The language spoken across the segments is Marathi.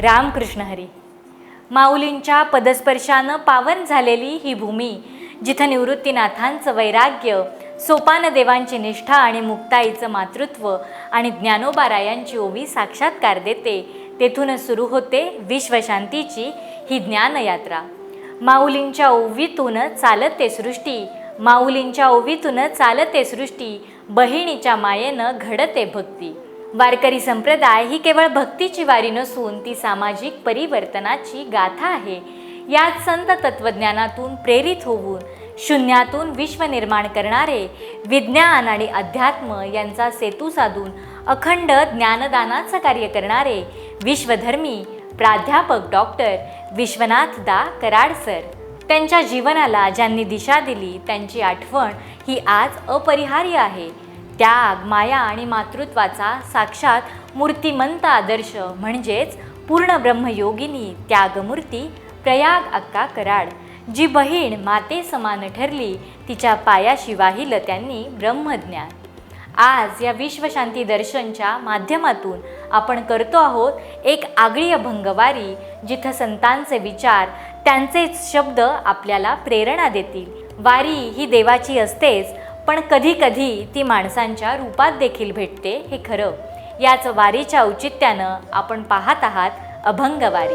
रामकृष्ण हरी. माऊलींच्या पदस्पर्शानं पावन झालेली ही भूमी जिथं निवृत्तीनाथांचं वैराग्य सोपान देवांची निष्ठा आणि मुक्ताईचं मातृत्व आणि ज्ञानोबारायांची ओवी साक्षात्कार देते तेथूनच सुरू होते विश्वशांतीची ही ज्ञानयात्रा. माऊलींच्या ओवीतून चालते सृष्टी माऊलींच्या ओवीतून चालते सृष्टी बहिणीच्या मायेनं घडते भक्ती. वारकरी संप्रदाय ही केवळ भक्तीची वारी नसून ती सामाजिक परिवर्तनाची गाथा आहे. यात संत तत्वज्ञानातून प्रेरित होऊन शून्यातून विश्व निर्माण करणारे विज्ञान आणि अध्यात्म यांचा सेतू साधून अखंड ज्ञानदानाचं कार्य करणारे विश्वधर्मी प्राध्यापक डॉक्टर विश्वनाथ दा कराड सर. त्यांच्या जीवनाला ज्यांनी दिशा दिली त्यांची आठवण ही आज अपरिहार्य आहे. त्याग माया आणि मातृत्वाचा साक्षात मूर्तिमंत आदर्श म्हणजेच पूर्ण ब्रह्मयोगिनी त्यागमूर्ती प्रयाग अक्का कराड. जी बहीण माते समान ठरली तिच्या पायाशी वाहिलं त्यांनी ब्रह्मज्ञान. आज या विश्वशांती दर्शनच्या माध्यमातून आपण करतो आहोत एक आगळी अभंगवारी जिथं संतांचे विचार त्यांचेच शब्द आपल्याला प्रेरणा देतील. वारी ही देवाची असतेच पण कधी कधी ती माणसांच्या रूपात देखील भेटते हे खरं. याच वारीच्या औचित्यानं आपण पाहत आहात अभंगवारी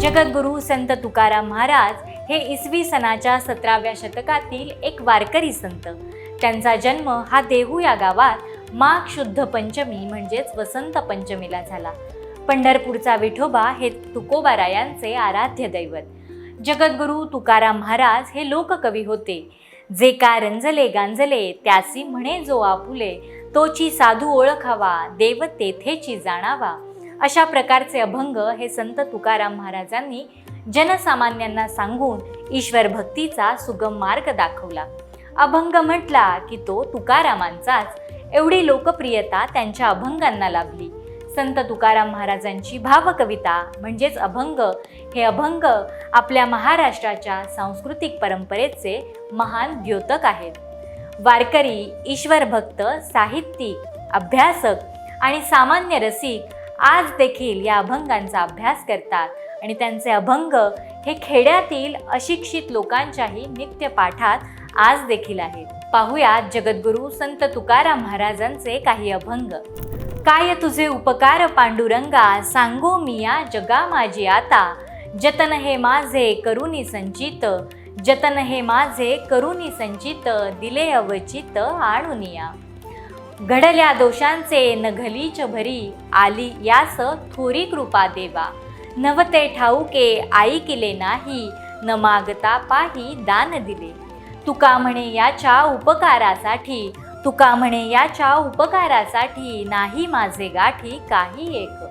जगद्गुरू संत तुकाराम महाराज हे इसवी सनाच्या सतराव्या शतकातील एक वारकरी संत. त्यांचा जन्म हा देहू या गावात माघ शुद्ध पंचमी म्हणजेच वसंत पंचमीला झाला. पंढरपूरचा विठोबा हे तुकोबारायांचे आराध्य दैवत. जगद्गुरू तुकाराम महाराज हे लोककवी होते. जे का रंजले गांजले त्यासी म्हणे जो आपुले तोची साधू ओळखावा देव तेथेची जाणावा. अशा प्रकारचे अभंग हे संत तुकाराम महाराजांनी जनसामान्यांना सांगून ईश्वर भक्तीचा सुगम मार्ग दाखवला. अभंग म्हटला की तो तुकारामांचाच. एवढी लोकप्रियता त्यांच्या अभंगांना लाभली. संत तुकाराम महाराजांची भावकविता म्हणजेच अभंग हे अभंग आपल्या महाराष्ट्राच्या सांस्कृतिक परंपरेचे महान द्योतक आहेत. वारकरी ईश्वर भक्त साहित्यिक अभ्यासक आणि सामान्य रसिक आज देखील या अभंगांचा अभ्यास करतात आणि त्यांचे अभंग हे खेड्यातील अशिक्षित लोकांच्याही नित्य पाठात आज देखील आहेत. पाहूया जगद्गुरू संत तुकाराम महाराजांचे काही अभंग. काय तुझे उपकार पांडुरंगा? सांगो मी या जगा माझी आता. जतन हे माझे करुणी संचित. जतन हे माझे करुणी संचित. दिले अवचित आणुनिया घडल्या दोषांचे नघलीच भरी. आली यास थोरी कृपा देवा. नवते ठाऊके आई किले नाही. न मागता पाही दान दिले. तुका म्हणे याच्या उपकारासाठी. तुका म्हणे याच्या उपकारासाठी नाही माझे गाठी काही एक.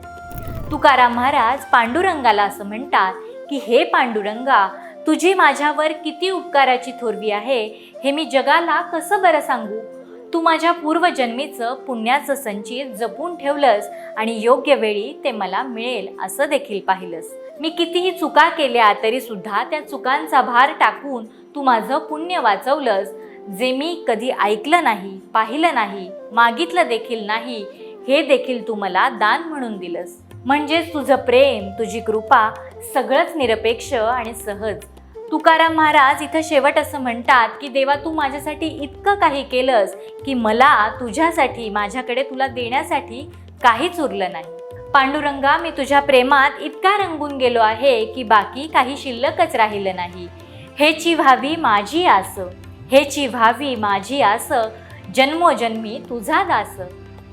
तुकाराम महाराज पांडुरंगाला असं म्हणतात की हे पांडुरंगा तुझी माझ्यावर किती उपकाराची थोरवी आहे हे मी जगाला कसं बरं सांगू? तू माझ्या पूर्वजन्मीचं पुण्याचं संचित जपून ठेवलंस आणि योग्य वेळी ते मला मिळेल असं देखील पाहिलंस. मी कितीही चुका केल्या तरी सुद्धा त्या चुकांचा भार टाकून तू माझं पुण्य वाचवलंस जे मी कधी ऐकलं नाही पाहिलं नाही मागितलं देखील नाही हे देखील तू मला दान म्हणून दिलंस. म्हणजेच तुझं प्रेम तुझी कृपा सगळंच निरपेक्ष आणि सहज. तुकाराम महाराज इथं शेवट असं म्हणतात की देवा तू माझ्यासाठी इतकं काही केलंस की मला तुझ्यासाठी माझ्याकडे तुला देण्यासाठी काहीच उरलं नाही. पांडुरंगा मी तुझ्या प्रेमात इतका रंगून गेलो आहे की बाकी काही शिल्लकच राहिलं नाही. हेची व्हावी माझी आस. हेची व्हावी माझी आस जन्मोजन्मी तुझा दास.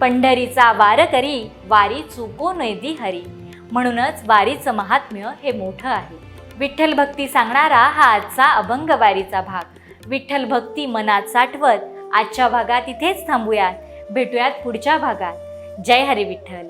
पंढरीचा वार करी वारी चुको नैदी हरी. म्हणूनच वारीचं महात्म्य हे मोठं आहे. विठ्ठल भक्ती सांगणारा हा आजचा अभंग वारीचा भाग. विठ्ठल भक्ती मनात साठवत आजच्या भागात इथेच थांबूयात. भेटूयात पुढच्या भागात. जय हरी विठ्ठल.